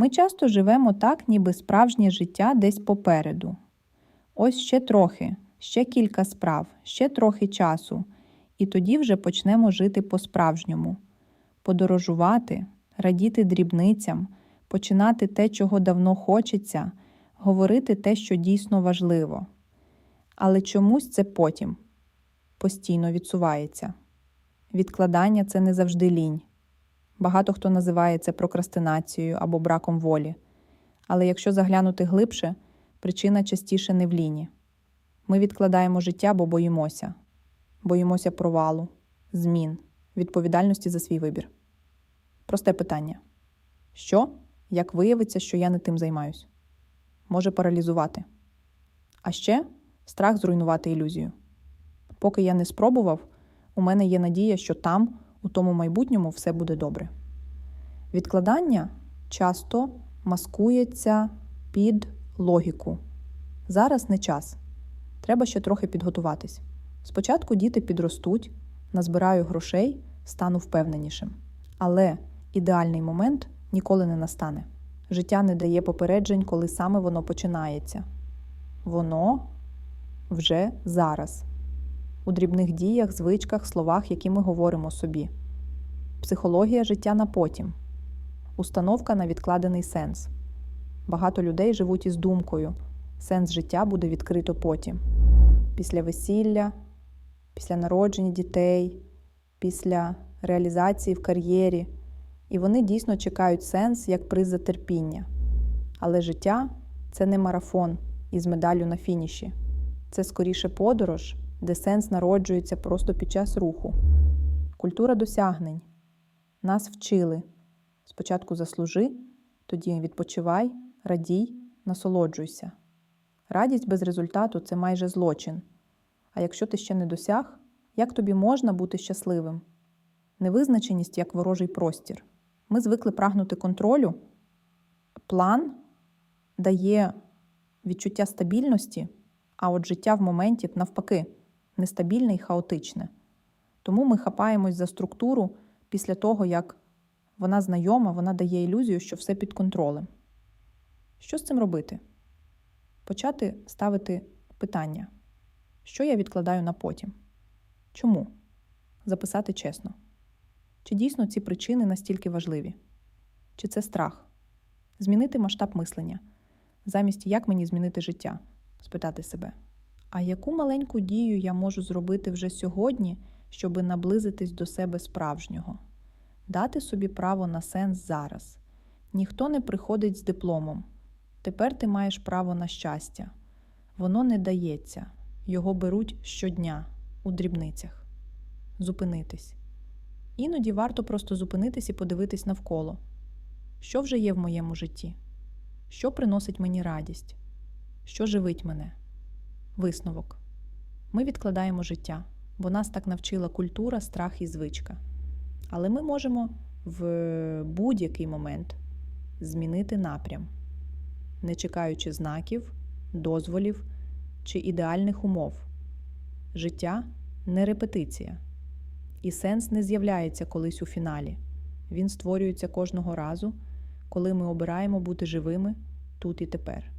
Ми часто живемо так, ніби справжнє життя десь попереду. Ось ще трохи, ще кілька справ, ще трохи часу, і тоді вже почнемо жити по-справжньому, подорожувати, радіти дрібницям, починати те, чого давно хочеться, говорити те, що дійсно важливо. Але чомусь це потім постійно відсувається. Відкладання це не завжди лінь. Багато хто називає це прокрастинацією або браком волі. Але якщо заглянути глибше, причина частіше не в ліні. Ми відкладаємо життя, бо боїмося. Боїмося провалу, змін, відповідальності за свій вибір. Просте питання: що, як виявиться, що я не тим займаюсь? Може паралізувати. А ще страх зруйнувати ілюзію. Поки я не спробував, у мене є надія, що там, у тому майбутньому, все буде добре. Відкладання часто маскується під логіку. Зараз не час. Треба ще трохи підготуватись. Спочатку діти підростуть, назбираю грошей, стану впевненішим. Але ідеальний момент ніколи не настане. Життя не дає попереджень, коли саме воно починається. Воно вже зараз, у дрібних діях, звичках, словах, які ми говоримо собі. Психологія життя на потім, установка на відкладений сенс. Багато людей живуть із думкою, сенс життя буде відкрито потім. Після весілля, після народження дітей, після реалізації в кар'єрі. І вони дійсно чекають сенс як приз за терпіння. Але життя це не марафон із медаллю на фініші. Це скоріше подорож, де сенс народжується просто під час руху. Культура досягнень. Нас вчили. Спочатку заслужи, тоді відпочивай, радій, насолоджуйся. Радість без результату це майже злочин. А якщо ти ще не досяг, як тобі можна бути щасливим? Невизначеність як ворожий простір. Ми звикли прагнути контролю. План дає відчуття стабільності, а от життя в моменті навпаки нестабільне і хаотичне. Тому ми хапаємось за структуру після того, як вона знайома, вона дає ілюзію, що все під контролем. Що з цим робити? Почати ставити питання, що я відкладаю на потім? Чому? Записати чесно. Чи дійсно ці причини настільки важливі? Чи це страх? Змінити масштаб мислення, замість як мені змінити життя, спитати себе. А яку маленьку дію я можу зробити вже сьогодні, щоби наблизитись до себе справжнього? Дати собі право на сенс зараз. Ніхто не приходить з дипломом. Тепер ти маєш право на щастя. Воно не дається, його беруть щодня у дрібницях. Зупинитись. Іноді варто просто зупинитись і подивитись навколо, що вже є в моєму житті, що приносить мені радість, що живить мене. Висновок. Ми відкладаємо життя, бо нас так навчила культура, страх і звичка. Але ми можемо в будь-який момент змінити напрям, не чекаючи знаків, дозволів чи ідеальних умов. Життя не репетиція. І сенс не з'являється колись у фіналі. Він створюється кожного разу, коли ми обираємо бути живими тут і тепер.